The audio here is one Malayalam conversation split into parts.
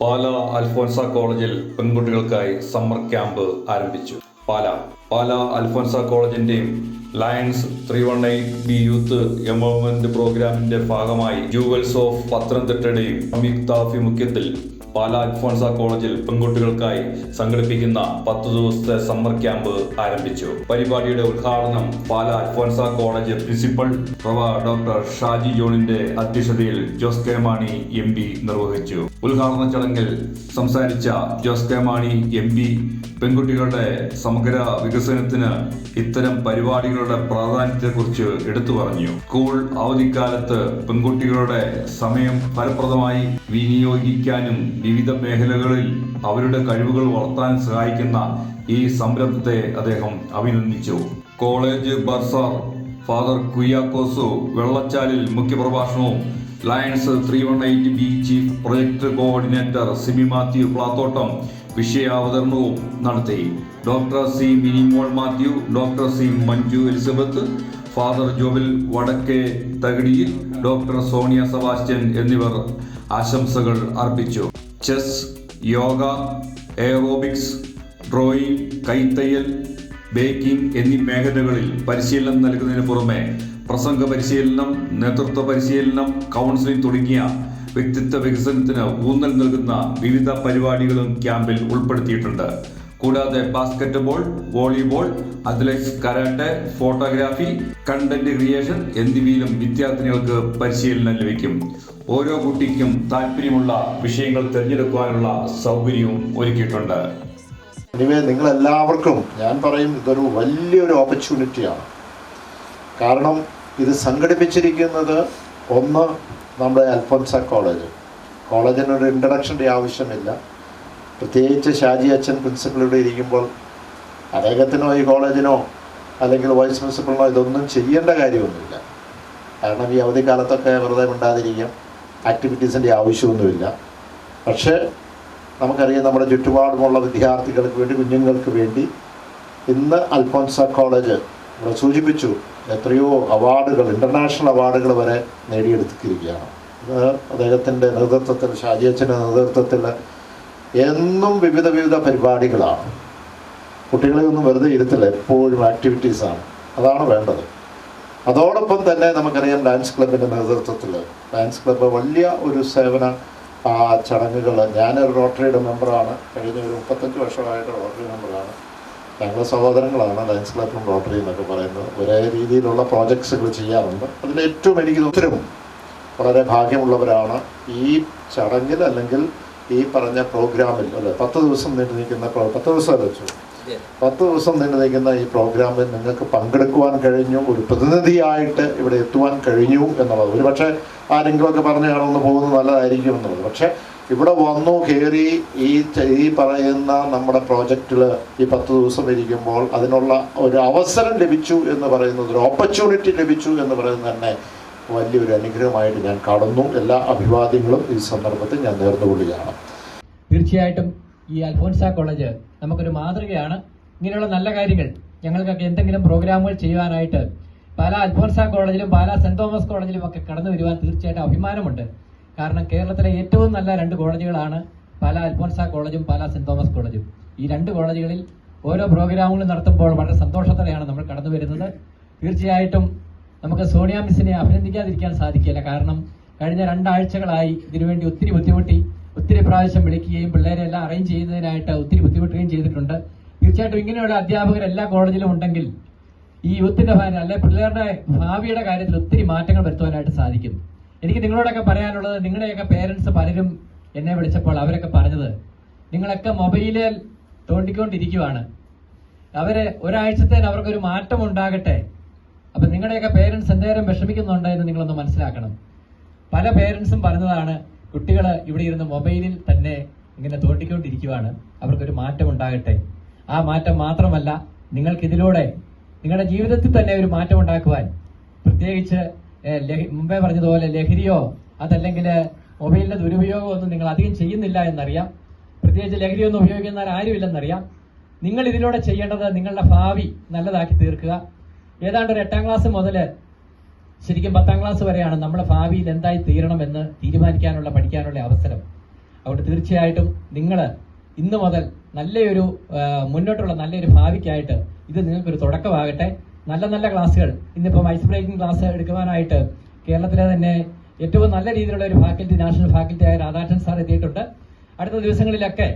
പാല അൽഫോൻസ കോളേജിൽ പെൺകുട്ടികൾക്കായി സമ്മർ ക്യാമ്പ് ആരംഭിച്ചു. Pala. Pala Alphonsa കോളേജിന്റെയും Lions three one eight B youth empowerment പ്രോഗ്രാമിന്റെ ഭാഗമായി ജൂവൽസ് ഓഫ് പത്തനംതിട്ടയുടെയും സംയുക്താഭിമുഖ്യത്തിൽ പാല അൽഫോൺസ കോളേജിൽ പെൺകുട്ടികൾക്കായി സംഘടിപ്പിക്കുന്ന പത്തു ദിവസത്തെ സമ്മർ ക്യാമ്പ് ആരംഭിച്ചു. പരിപാടിയുടെ ഉദ്ഘാടനം പാലാ അൽഫോൺസ കോളേജ് പ്രിൻസിപ്പൽ പ്രവാ ഡോക്ടർ ഷാജി ജോണിന്റെ അധ്യക്ഷതയിൽ Jose K Mani M P നിർവഹിച്ചു. ഉദ്ഘാടന ചടങ്ങിൽ സംസാരിച്ച Jose K Mani M P പെൺകുട്ടികളുടെ സമഗ്ര വികസനത്തിന് ഇത്തരം പരിപാടികളുടെ പ്രാധാന്യത്തെക്കുറിച്ച് എടുത്തു പറഞ്ഞു. സ്കൂൾ അവധിക്കാലത്ത് പെൺകുട്ടികളുടെ സമയം ഫലപ്രദമായി വിനിയോഗിക്കാനും വിവിധ മേഖലകളിൽ അവരുടെ കഴിവുകൾ വളർത്താൻ സഹായിക്കുന്ന ഈ സംരംഭത്തെ അദ്ദേഹം അഭിനന്ദിച്ചു. College bursar father Kuriakose Vellachalil മുഖ്യപ്രഭാഷണവും Lions three one eight B chief project coordinator Simi Mathew Plathottam വിഷയാവതരണവും നടത്തി. Doctor C Minimol Mathew doctor C Manju Elizabeth father Jobil Vadakke Thakadiyil doctor Sonia Sebastian എന്നിവർ ആശംസകൾ അർപ്പിച്ചു. ചെസ് യോഗ എയറോബിക്സ് ഡ്രോയിങ് കൈത്തയ്യൽ ബേക്കിംഗ് എന്നീ മേഖലകളിൽ പരിശീലനം നൽകുന്നതിന് പുറമെ പ്രസംഗ പരിശീലനം നേതൃത്വ പരിശീലനം കൗൺസിലിംഗ് തുടങ്ങിയ വ്യക്തിത്വ വികസനത്തിന് ഊന്നൽ നൽകുന്ന വിവിധ പരിപാടികളും ക്യാമ്പിൽ ഉൾപ്പെടുത്തിയിട്ടുണ്ട്. കൂടാതെ basketball volleyball athletics karate photography content creation എന്നിവയിലും വിദ്യാർത്ഥിനികൾക്ക് പരിശീലനം ലഭിക്കും. ഓരോ കുട്ടിക്കും താല്പര്യമുള്ള വിഷയങ്ങൾ തിരഞ്ഞെടുക്കുവാനുള്ള സൗകര്യവും ഒരുക്കിയിട്ടുണ്ട്. നിങ്ങൾ എല്ലാവർക്കും ഞാൻ പറയും ഇതൊരു വലിയൊരു ഓപ്പർച്യൂണിറ്റിയാണ് കാരണം ഇത് സംഘടിപ്പിച്ചിരിക്കുന്നത് ഒന്ന് നമ്മുടെ അൽഫോൻസ കോളേജ് കോളേജിനൊരു ഇൻട്രഡക്ഷന്റെ ആവശ്യമില്ല. പ്രത്യേകിച്ച് ഷാജി അച്ഛൻ പ്രിൻസിപ്പൾ ഇവിടെ ഇരിക്കുമ്പോൾ അദ്ദേഹത്തിനോ ഈ കോളേജിനോ അല്ലെങ്കിൽ വൈസ് പ്രിൻസിപ്പളിനോ ഇതൊന്നും ചെയ്യേണ്ട കാര്യമൊന്നുമില്ല. കാരണം ഈ അവധിക്കാലത്തൊക്കെ വെറുതെ മിണ്ടാതിരിക്കാം. ആക്ടിവിറ്റീസിന്റെ ആവശ്യമൊന്നുമില്ല. പക്ഷേ നമുക്കറിയാം നമ്മുടെ ചുറ്റുപാടുമുള്ള വിദ്യാർത്ഥികൾക്ക് വേണ്ടി കുഞ്ഞുങ്ങൾക്ക് വേണ്ടി ഇന്ന് അൽഫോൻസ കോളേജ് ഇവിടെ സൂചിപ്പിച്ചു എത്രയോ അവാർഡുകൾ ഇന്റർനാഷണൽ അവാർഡുകൾ വരെ നേടിയെടുത്തിരിക്കുകയാണ്. അദ്ദേഹത്തിന്റെ നേതൃത്വത്തിൽ ഷാജിയച്ചന്റെ നേതൃത്വത്തിൽ എന്നും വിവിധ വിവിധ പരിപാടികളാണ്. കുട്ടികളെ ഒന്നും വെറുതെ ഇരുത്തില്ല എപ്പോഴും ആക്ടിവിറ്റീസാണ് അതാണ് വേണ്ടത്. അതോടൊപ്പം തന്നെ നമുക്കറിയാം ഡാൻസ് ക്ലബിന്റെ നേതൃത്വത്തിൽ. ഡാൻസ് ക്ലബ്ബ് വലിയ ഒരു സേവന ചടങ്ങുകൾ ഞാനൊരു റോട്ടറിയുടെ മെമ്പറാണ് കഴിഞ്ഞ ഒരു മുപ്പത്തഞ്ച് വർഷമായിട്ട് റോട്ടറി മെമ്പറാണ് ഞങ്ങൾ സഹോദരങ്ങളാണ് ഡാൻസ് ക്ലബും റോട്ടറി എന്നൊക്കെ പറയുന്നത്. ഒരേ രീതിയിലുള്ള പ്രോജക്ട്സുകൾ ചെയ്യാറുണ്ട്. അതിൽ ഏറ്റവും എനിക്ക് ഒത്തിരി വളരെ ഭാഗ്യമുള്ളവരാണ് ഈ ചടങ്ങിൽ അല്ലെങ്കിൽ ഈ പറഞ്ഞ പ്രോഗ്രാമിൽ അല്ലെ? പത്ത് ദിവസം നീണ്ടു നിൽക്കുന്ന പ്രോ- പത്ത് ദിവസം വെച്ചു പത്ത് ദിവസം നീണ്ടു നിൽക്കുന്ന ഈ പ്രോഗ്രാമിൽ നിങ്ങൾക്ക് പങ്കെടുക്കുവാൻ കഴിഞ്ഞു ഒരു പ്രതിനിധിയായിട്ട് ഇവിടെ എത്തുവാൻ കഴിഞ്ഞു എന്നുള്ളത്. ഒരു പക്ഷേ ആരെങ്കിലുമൊക്കെ പറഞ്ഞു കാണുമെന്ന് പോകുന്നത് നല്ലതായിരിക്കും എന്നുള്ളത്. പക്ഷേ ഇവിടെ വന്നു കയറി ഈ ഈ പറയുന്ന നമ്മുടെ പ്രോജക്റ്റിൽ ഈ പത്ത് ദിവസം ഇരിക്കുമ്പോൾ അതിനുള്ള ഒരു അവസരം ലഭിച്ചു എന്ന് പറയുന്നത് ഒരു ഓപ്പർച്യൂണിറ്റി ലഭിച്ചു എന്ന് പറയുന്നത് തന്നെ വലിയൊരു അനുഗ്രഹമായിട്ട് ഞാൻ കാണുന്നു. എല്ലാ അഭിവാദ്യങ്ങളും ഈ സന്ദർഭത്തിൽ ഞാൻ നേർന്നുകൊള്ളുകയാണ്. തീർച്ചയായിട്ടും ഈ അൽഫോൻസ കോളേജ് നമുക്കൊരു മാതൃകയാണ്. ഇങ്ങനെയുള്ള നല്ല കാര്യങ്ങൾ ഞങ്ങൾക്കൊക്കെ എന്തെങ്കിലും പ്രോഗ്രാമുകൾ ചെയ്യുവാനായിട്ട് പല അൽഫോൻസ കോളേജിലും പല സെന്റ് തോമസ് കോളേജിലും ഒക്കെ കടന്നു വരുവാൻ തീർച്ചയായിട്ടും അഭിമാനമുണ്ട്. കാരണം കേരളത്തിലെ ഏറ്റവും നല്ല രണ്ട് കോളേജുകളാണ് പല അൽഫോൻസ കോളേജും പല സെന്റ് തോമസ് കോളേജും. ഈ രണ്ട് കോളേജുകളിൽ ഓരോ പ്രോഗ്രാമുകളും നടത്തുമ്പോൾ വളരെ സന്തോഷത്തോടെയാണ് നമ്മൾ കടന്നു വരുന്നത്. തീർച്ചയായിട്ടും നമുക്ക് സോണിയ മിസ്സിനെ അഭിനന്ദിക്കാതിരിക്കാൻ സാധിക്കില്ല കാരണം കഴിഞ്ഞ രണ്ടാഴ്ചകളായി ഇതിനുവേണ്ടി ഒത്തിരി ബുദ്ധിമുട്ടി ഒത്തിരി പ്രാവശ്യം വിളിക്കുകയും പിള്ളേരെ എല്ലാം അറേഞ്ച് ചെയ്യുന്നതിനായിട്ട് ഒത്തിരി ബുദ്ധിമുട്ടുകയും ചെയ്തിട്ടുണ്ട്. തീർച്ചയായിട്ടും ഇങ്ങനെയുള്ള അധ്യാപകർ എല്ലാ കോളേജിലും ഉണ്ടെങ്കിൽ ഈ യൂത്തിന്റെ ഭാര്യ അല്ലെ പിള്ളേരുടെ ഭാവിയുടെ കാര്യത്തിൽ ഒത്തിരി മാറ്റങ്ങൾ വരുത്തുവാനായിട്ട് സാധിക്കും. എനിക്ക് നിങ്ങളോടൊക്കെ പറയാനുള്ളത് നിങ്ങളുടെയൊക്കെ പേരൻസ് പലരും എന്നെ വിളിച്ചപ്പോൾ അവരൊക്കെ പറഞ്ഞത് നിങ്ങളൊക്കെ മൊബൈലിൽ തോണ്ടിക്കൊണ്ടിരിക്കുവാണ്. അവർ ഒരാഴ്ചത്തേന് അവർക്കൊരു മാറ്റം ഉണ്ടാകട്ടെ അപ്പൊ നിങ്ങളുടെയൊക്കെ പേരൻസ് എന്തേരം വിഷമിക്കുന്നുണ്ട് എന്ന് നിങ്ങളൊന്ന് മനസ്സിലാക്കണം. പല പേരൻസും പറഞ്ഞതാണ് കുട്ടികൾ ഇവിടെ ഇരുന്ന് മൊബൈലിൽ തന്നെ ഇങ്ങനെ തോട്ടിക്കൊണ്ടിരിക്കുവാണ്. അവർക്കൊരു മാറ്റം ഉണ്ടാകട്ടെ. ആ മാറ്റം മാത്രമല്ല നിങ്ങൾക്ക് ഇതിലൂടെ നിങ്ങളുടെ ജീവിതത്തിൽ തന്നെ ഒരു മാറ്റം ഉണ്ടാക്കുവാൻ. പ്രത്യേകിച്ച് മുമ്പേ പറഞ്ഞതുപോലെ ലഹരിയോ അതല്ലെങ്കിൽ മൊബൈലിന്റെ ദുരുപയോഗമോ ഒന്നും നിങ്ങൾ അധികം ചെയ്യുന്നില്ല എന്നറിയാം. പ്രത്യേകിച്ച് ലഹരിയൊന്നും ഉപയോഗിക്കുന്ന ആരുമില്ലെന്നറിയാം. നിങ്ങൾ ഇതിലൂടെ ചെയ്യേണ്ടത് നിങ്ങളുടെ ഭാവി നല്ലതാക്കി തീർക്കുക. ഏതാണ്ട് ഒരു എട്ടാം ക്ലാസ് മുതൽ ശരിക്കും പത്താം ക്ലാസ് വരെയാണ് നമ്മുടെ ഭാവിയിൽ എന്തായി തീരണം എന്ന് തീരുമാനിക്കാനുള്ള പഠിക്കാനുള്ള അവസരം. അതുകൊണ്ട് തീർച്ചയായിട്ടും നിങ്ങൾ ഇന്ന് മുതൽ നല്ലൊരു മുന്നോട്ടുള്ള നല്ലൊരു ഭാവിക്കായിട്ട് ഇത് നിങ്ങൾക്കൊരു തുടക്കമാകട്ടെ. നല്ല നല്ല ക്ലാസ്സുകൾ. ഇന്നിപ്പോൾ ഐസ് ബ്രേക്കിംഗ് ക്ലാസ് എടുക്കുവാനായിട്ട് കേരളത്തിലെ തന്നെ ഏറ്റവും നല്ല രീതിയിലുള്ള ഒരു ഫാക്കൽറ്റി നാഷണൽ ഫാക്കൽറ്റി ആയ രാധാകൃഷ്ണൻ സാർ എത്തിയിട്ടുണ്ട്. അടുത്ത ദിവസങ്ങളിലൊക്കെ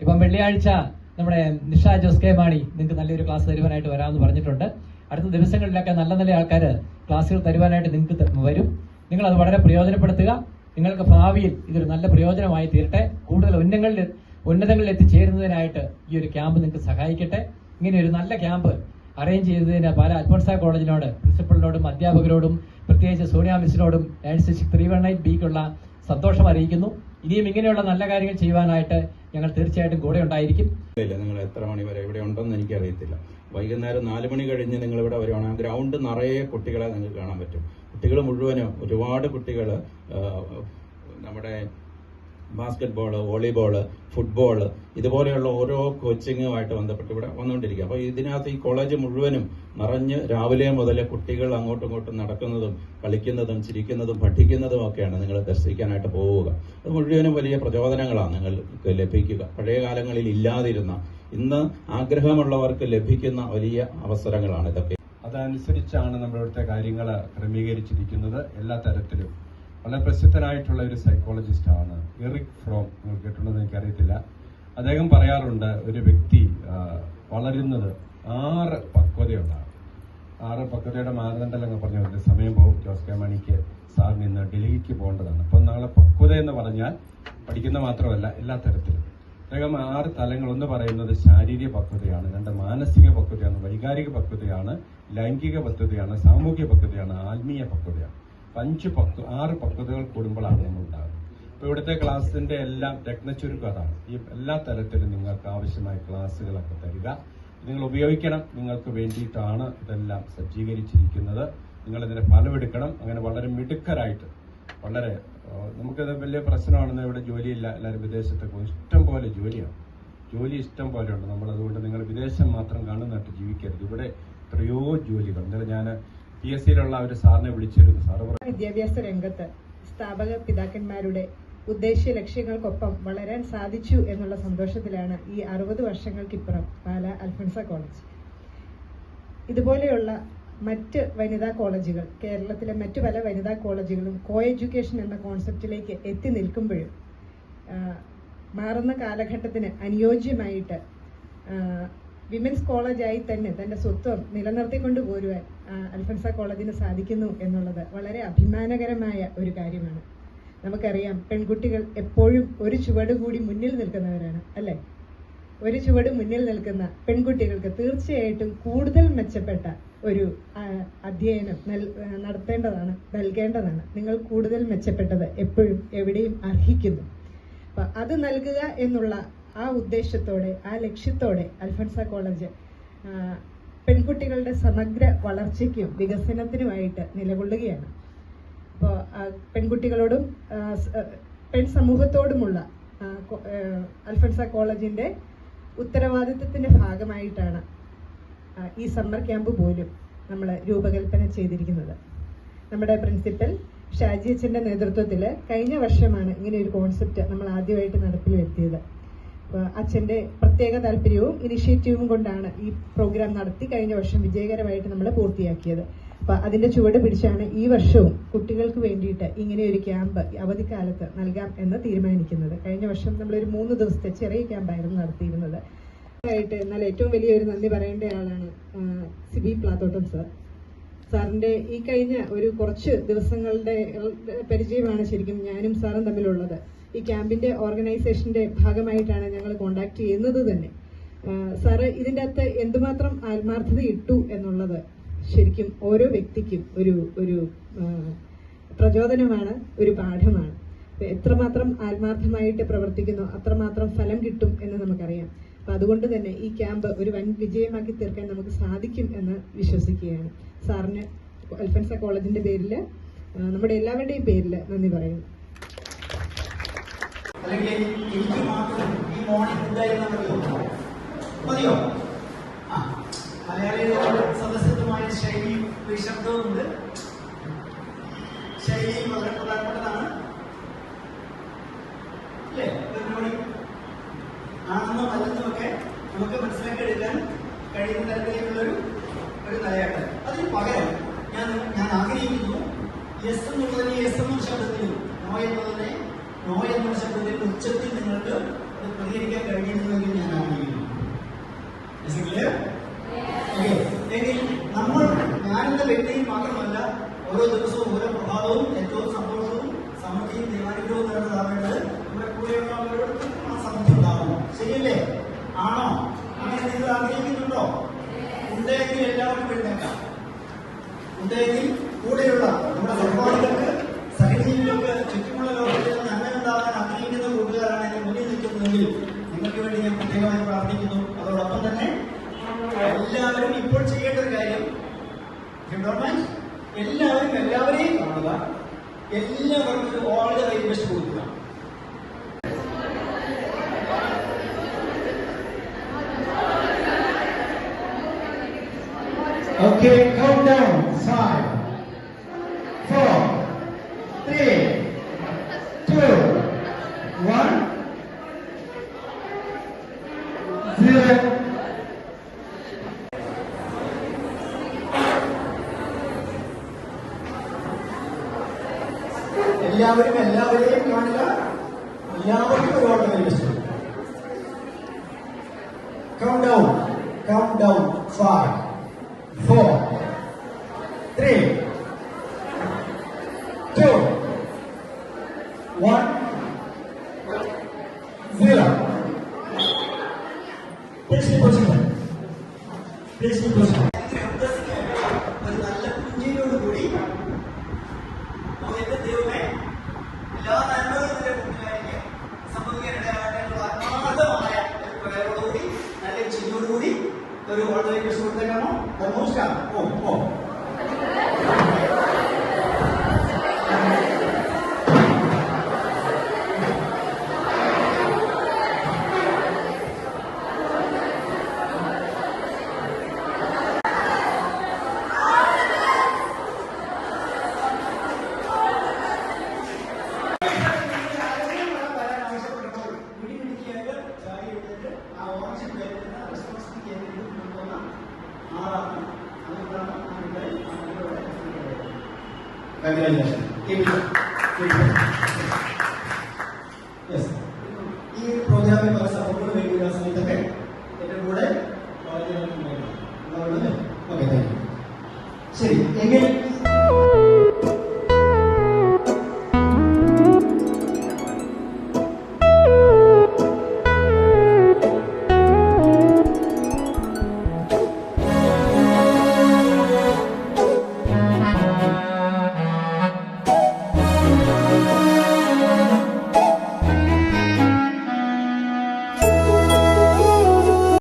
ഇപ്പം വെള്ളിയാഴ്ച നമ്മുടെ നിഷ ജോസ് കെ മാണി നിങ്ങൾക്ക് നല്ലൊരു ക്ലാസ് തരുവാനായിട്ട് വരാമെന്ന് പറഞ്ഞിട്ടുണ്ട്. അടുത്ത ദിവസങ്ങളിലൊക്കെ നല്ല നല്ല ആൾക്കാർ ക്ലാസ്സുകൾ തരുവാനായിട്ട് നിങ്ങൾക്ക് വരും. നിങ്ങൾ അത് വളരെ പ്രയോജനപ്പെടുത്തുക. നിങ്ങൾക്ക് ഭാവിയിൽ ഇതൊരു നല്ല പ്രയോജനമായി തീരട്ടെ. കൂടുതൽ ഉന്നങ്ങളിൽ ഉന്നതങ്ങളിൽ എത്തിച്ചേരുന്നതിനായിട്ട് ഈ ഒരു ക്യാമ്പ് നിങ്ങൾക്ക് സഹായിക്കട്ടെ. ഇങ്ങനെ ഒരു നല്ല ക്യാമ്പ് അറേഞ്ച് ചെയ്തതിന് പല അൽഫോൺസ കോളേജിനോട് പ്രിൻസിപ്പളിനോടും അധ്യാപകരോടും പ്രത്യേകിച്ച് Sonia മിസിനോടും nine six three one nine ബിക്കുള്ള സന്തോഷം അറിയിക്കുന്നു. ഇനിയും ഇങ്ങനെയുള്ള നല്ല കാര്യങ്ങൾ ചെയ്യുവാനായിട്ട് ഞങ്ങൾ തീർച്ചയായിട്ടും കൂടെ ഉണ്ടായിരിക്കും. ഇല്ല നിങ്ങൾ എത്ര മണി വരെ ഇവിടെ ഉണ്ടെന്ന് എനിക്കറിയത്തില്ല. വൈകുന്നേരം നാല് മണി കഴിഞ്ഞ് നിങ്ങൾ ഇവിടെ വരുവാണെങ്കിൽ ഗ്രൗണ്ട് നിറയെ കുട്ടികളെ നിങ്ങൾക്ക് കാണാൻ പറ്റും. കുട്ടികൾ മുഴുവനും ഒരുപാട് കുട്ടികൾ നമ്മുടെ ബാസ്കറ്റ് ബോൾ വോളിബോൾ ഫുട്ബോൾ ഇതുപോലെയുള്ള ഓരോ കോച്ചിങ്ങുമായിട്ട് ബന്ധപ്പെട്ട് ഇവിടെ വന്നുകൊണ്ടിരിക്കുക. അപ്പോൾ ഇതിനകത്ത് ഈ കോളേജ് മുഴുവനും നിറഞ്ഞ് രാവിലെ മുതൽ കുട്ടികൾ അങ്ങോട്ടും ഇങ്ങോട്ടും നടക്കുന്നതും കളിക്കുന്നതും ചിരിക്കുന്നതും പഠിക്കുന്നതും ഒക്കെയാണ് നിങ്ങൾ ദർശിക്കാനായിട്ട് പോവുക. അത് മുഴുവനും വലിയ പ്രചോദനങ്ങളാണ് നിങ്ങൾക്ക് ലഭിക്കുക. പഴയ കാലങ്ങളിൽ ഇല്ലാതിരുന്ന ഇന്ന് ആഗ്രഹമുള്ളവർക്ക് ലഭിക്കുന്ന വലിയ അവസരങ്ങളാണ് ഇതൊക്കെ. അതനുസരിച്ചാണ് നമ്മുടെ ഇവിടുത്തെ കാര്യങ്ങൾ ക്രമീകരിച്ചിരിക്കുന്നത്. എല്ലാ തരത്തിലും. വളരെ പ്രസിദ്ധനായിട്ടുള്ള ഒരു സൈക്കോളജിസ്റ്റ് ആണ്. എറിക് ഫ്രോം കേട്ടിട്ടുണ്ടെന്ന് എനിക്കറിയത്തില്ല. അദ്ദേഹം പറയാറുണ്ട് ഒരു വ്യക്തി വളരുന്നത് ആറ് പക്വതയുണ്ടാകും ആറ് പക്വതയുടെ മാനദണ്ഡം പറഞ്ഞു സമയം പോകും. ജോസ് കെ മണിക്ക് സാറിന് ഇന്ന് ഡൽഹിക്ക് പോകേണ്ടതാണ്. അപ്പം നാളെ പക്വത എന്ന് പറഞ്ഞാൽ പഠിക്കുന്ന മാത്രമല്ല എല്ലാ തരത്തിലും. അദ്ദേഹം ആറ് തലങ്ങൾ. ഒന്ന് പറയുന്നത് ശാരീരിക പക്വതയാണ് രണ്ട് മാനസിക പക്വതയാണ് വൈകാരിക പക്വതയാണ് ലൈംഗിക പക്വതയാണ് സാമൂഹിക പക്വതയാണ് ആത്മീയ പക്വതയാണ്. അഞ്ച് പക്വ ആറ് പക്വതകൾ കൂടുമ്പോഴാണ് നമ്മൾ ഉണ്ടാകുന്നത് ഇപ്പൊ ഇവിടുത്തെ ക്ലാസ്സിന്റെ എല്ലാം രത്നച്ചുരുക്കം അതാണ്. ഈ എല്ലാ തരത്തിലും നിങ്ങൾക്ക് ആവശ്യമായ ക്ലാസ്സുകളൊക്കെ തരിക. നിങ്ങൾ ഉപയോഗിക്കണം. നിങ്ങൾക്ക് വേണ്ടിയിട്ടാണ് ഇതെല്ലാം സജ്ജീകരിച്ചിരിക്കുന്നത്. നിങ്ങൾ ഇതിനെ ഫലമെടുക്കണം അങ്ങനെ വളരെ മിടുക്കരായിട്ട് വളരെ നമുക്ക് നമുക്കത് വലിയ പ്രശ്നമാണെന്ന് ഇവിടെ ജോലിയില്ല. എല്ലാവരും വിദേശത്തൊക്കെ പോകും. ഇഷ്ടം പോലെ ജോലിയാണ്. ജോലി ഇഷ്ടം പോലെയുണ്ട്. നമ്മൾ അതുകൊണ്ട് നിങ്ങൾ വിദേശം മാത്രം കാണുന്നതായിട്ട് ജീവിക്കരുത്. ഇവിടെ എത്രയോ ജോലികൾ. ഇന്നലെ ഞാൻ പി എസ് സിയിലുള്ള ഒരു സാറിനെ വിളിച്ചിരുന്നു. സാറ് വിദ്യാഭ്യാസ രംഗത്ത് സ്ഥാപക പിതാക്കന്മാരുടെ ഉദ്ദേശ്യ ലക്ഷ്യങ്ങൾക്കൊപ്പം വളരാൻ സാധിച്ചു എന്നുള്ള സന്തോഷത്തിലാണ് ഈ അറുപത് വർഷങ്ങൾക്കിപ്പുറം പാല അൽഫൻസ കോളേജ്. ഇതുപോലെയുള്ള മറ്റ് വനിതാ കോളേജുകൾ കേരളത്തിലെ മറ്റു പല വനിതാ കോളേജുകളും കോ എഡ്യൂക്കേഷൻ എന്ന കോൺസെപ്റ്റിലേക്ക് എത്തി നിൽക്കുമ്പോഴും മാറുന്ന കാലഘട്ടത്തിന് അനുയോജ്യമായിട്ട് വിമൻസ് കോളേജായി തന്നെ തന്റെ സ്വത്വം നിലനിർത്തിക്കൊണ്ടു പോരുവാൻ അൽഫൻസ കോളേജിന് സാധിക്കുന്നു എന്നുള്ളത് വളരെ അഭിമാനകരമായ ഒരു കാര്യമാണ്. നമുക്കറിയാം പെൺകുട്ടികൾ എപ്പോഴും ഒരു ചുവട് കൂടി മുന്നിൽ നിൽക്കുന്നവരാണ് അല്ലേ? ഒരു ചുവട് മുന്നിൽ നിൽക്കുന്ന പെൺകുട്ടികൾക്ക് തീർച്ചയായിട്ടും കൂടുതൽ മെച്ചപ്പെട്ട ഒരു അധ്യയനം നടത്തേണ്ടതാണ് നൽകേണ്ടതാണ്. നിങ്ങൾ കൂടുതൽ മെച്ചപ്പെട്ടത് എപ്പോഴും എവിടെയും അർഹിക്കുന്നു. അപ്പൊ അത് നൽകുക എന്നുള്ള ആ ഉദ്ദേശത്തോടെ ആ ലക്ഷ്യത്തോടെ അൽഫൻസ കോളേജ് പെൺകുട്ടികളുടെ സമഗ്ര വളർച്ചയ്ക്കും വികസനത്തിനുമായിട്ട് നിലകൊള്ളുകയാണ്. അപ്പോൾ പെൺകുട്ടികളോടും പെൺ സമൂഹത്തോടുമുള്ള അൽഫൻസ കോളേജിന്റെ ഉത്തരവാദിത്വത്തിന്റെ ഭാഗമായിട്ടാണ് ഈ സമ്മർ ക്യാമ്പ് പോലും നമ്മൾ രൂപകൽപ്പന ചെയ്തിരിക്കുന്നത്. നമ്മുടെ പ്രിൻസിപ്പൽ ഷാജി അച്ഛന്റെ നേതൃത്വത്തിൽ കഴിഞ്ഞ വർഷമാണ് ഇങ്ങനെ ഒരു കോൺസെപ്റ്റ് നമ്മൾ ആദ്യമായിട്ട് നടപ്പിൽ വരുത്തിയത്. അച്ഛന്റെ പ്രത്യേക താല്പര്യവും ഇനിഷ്യേറ്റീവും കൊണ്ടാണ് ഈ പ്രോഗ്രാം നടത്തി കഴിഞ്ഞ വർഷം വിജയകരമായിട്ട് നമ്മൾ പൂർത്തിയാക്കിയത്. അപ്പം അതിന്റെ ചുവട് പിടിച്ചാണ് ഈ വർഷവും കുട്ടികൾക്ക് വേണ്ടിയിട്ട് ഇങ്ങനെ ഒരു ക്യാമ്പ് അവധിക്കാലത്ത് നൽകാം എന്ന് തീരുമാനിക്കുന്നത്. കഴിഞ്ഞ വർഷം നമ്മളൊരു മൂന്ന് ദിവസത്തെ ചെറിയ ക്യാമ്പായിരുന്നു നടത്തിയിരുന്നത്. ആയിട്ട് എന്നാൽ ഏറ്റവും വലിയൊരു നന്ദി പറയേണ്ട ആളാണ് സിബി പ്ലാത്തോട്ടം സാർ സാറിന്റെ ഈ കഴിഞ്ഞ ഒരു കുറച്ച് ദിവസങ്ങളുടെ പരിചയമാണ് ശരിക്കും ഞാനും സാറും തമ്മിലുള്ളത്. ഈ ക്യാമ്പിന്റെ ഓർഗനൈസേഷന്റെ ഭാഗമായിട്ടാണ് ഞങ്ങൾ കോണ്ടാക്ട് ചെയ്യുന്നത് തന്നെ. സാറ് ഇതിന്റെ അകത്ത് എന്തുമാത്രം ആത്മാർത്ഥത ഇട്ടു എന്നുള്ളത് ശരിക്കും ഓരോ വ്യക്തിക്കും ഒരു ഒരു പ്രചോദനമാണ് ഒരു പാഠമാണ്. എത്രമാത്രം ആത്മാർത്ഥമായിട്ട് പ്രവർത്തിക്കുന്നു അത്രമാത്രം ഫലം കിട്ടും എന്ന് നമുക്കറിയാം. അപ്പൊ അതുകൊണ്ട് തന്നെ ഈ ക്യാമ്പ് ഒരു വൻ വിജയമാക്കി തീർക്കാൻ നമുക്ക് സാധിക്കും എന്ന് വിശ്വസിക്കുകയാണ്. സാറിന് അൽഫൻസ കോളേജിന്റെ പേരിൽ നമ്മുടെ എല്ലാവരുടെയും പേരിൽ നന്ദി പറയുന്നു. അല്ലെങ്കിൽ എനിക്ക് മാത്രം ഈ മോർണിംഗ് ഉണ്ടായിരുന്നാൽ മതിയോ മതിയോ? ആ മലയാളികളുടെ സദസ്സത്വമായ ശൈലിയും വിശബ്ദവുമുണ്ട് ശൈലി വളരെ പ്രധാനപ്പെട്ടതാണ്. അല്ലേ? മോർണിംഗ് ആണെന്നോ അല്ലെന്നൊക്കെ നമുക്ക് മനസ്സിലാക്കി എടുക്കാൻ കഴിയുന്ന തരത്തിലേക്കുള്ളൊരു ഒരു തലയാട്ടം. അതിന് പകരം ഞാൻ ഞാൻ ആഗ്രഹിക്കുന്നു. എസ് എന്നുള്ളതിനെ എസ് എന്നും ശബ്ദത്തിലും നോ എന്നുള്ളതിനെ നോ എന്നൊരു ശബ്ദത്തിൽ ഉച്ചത്തിൽ നിങ്ങൾക്ക് പ്രതികരിക്കാൻ കഴിയുന്നുവെങ്കിൽ ഞാൻ ആഗ്രഹിക്കുന്നു. എങ്കിൽ നമ്മൾ ഞാനെന്ന വ്യക്തിയിൽ മാത്രമല്ല എല്ലാവരും ഇപ്പോൾ ചെയ്യേണ്ട ഒരു കാര്യം. എല്ലാവരും എല്ലാവരെയും കാണുക. എല്ലാവർക്കും ഓൾ ദ റൈറ്റ് കൊടുക്കുക Okay, count down. Five, four, three, two, one, zero. তোর হৃদয় কিছু করতে কেন তার মুসকান ও ও Congratulations. you.